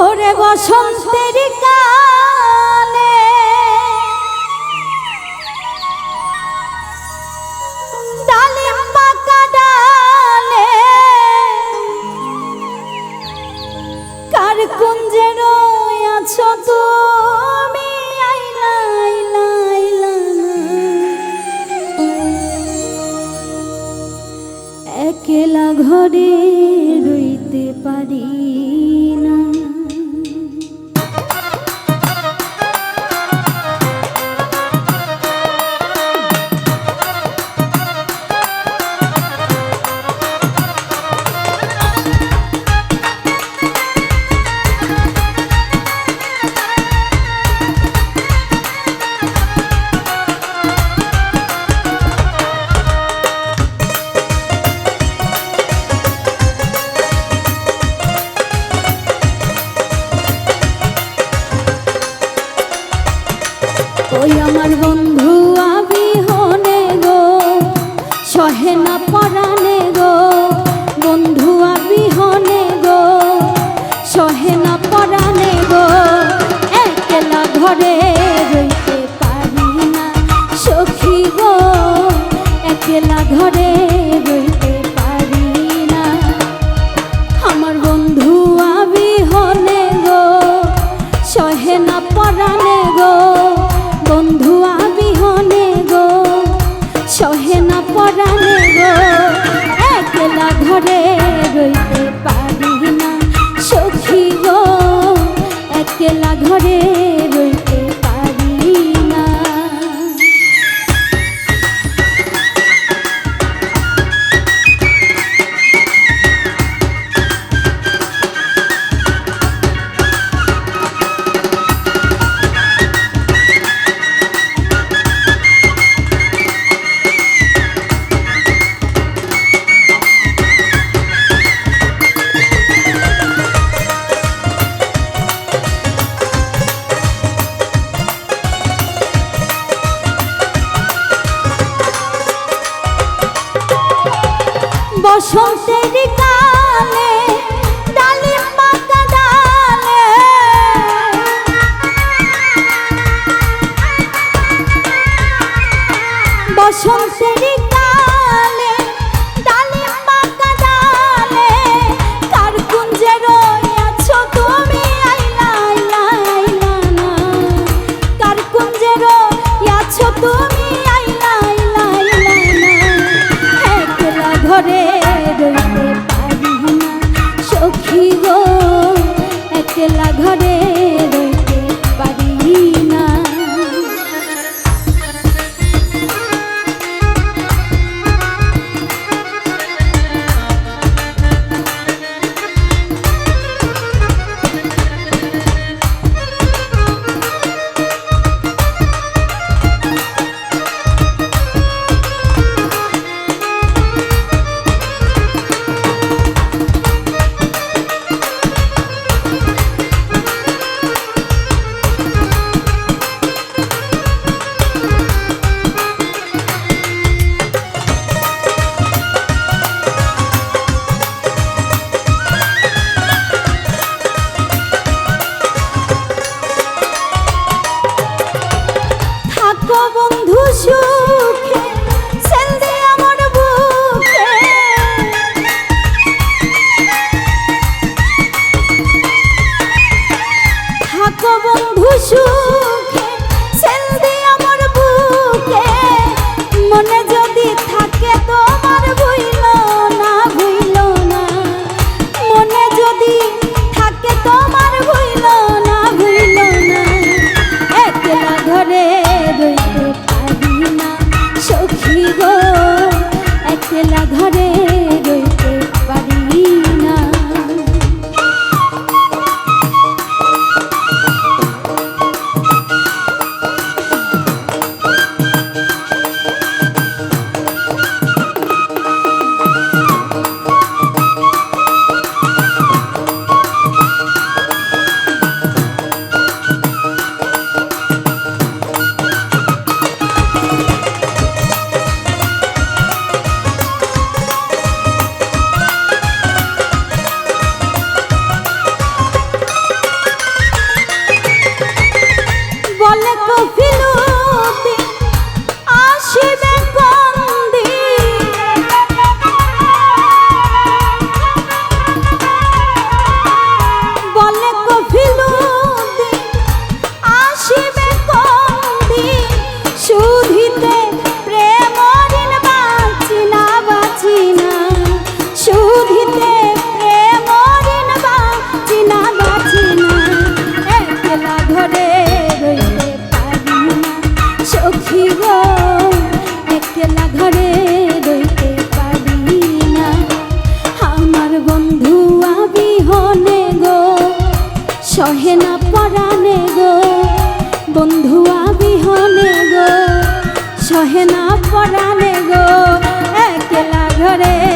করে বসন্তের কালে। ডালিম পাকা ডালে, কার কুঞ্জের আছো তুমি? আইলা আইলা ঘরে রইতে পারি। ওই আমার বন্ধু আবিহনে গো সহে না বসন্তের কালে ডালিম পাতা ডালে। বসন্তের বন্ধু সুখে সেন্দে আমার বুকে। থাকো বন্ধু সহে না পড়ালে গো একলা ঘরে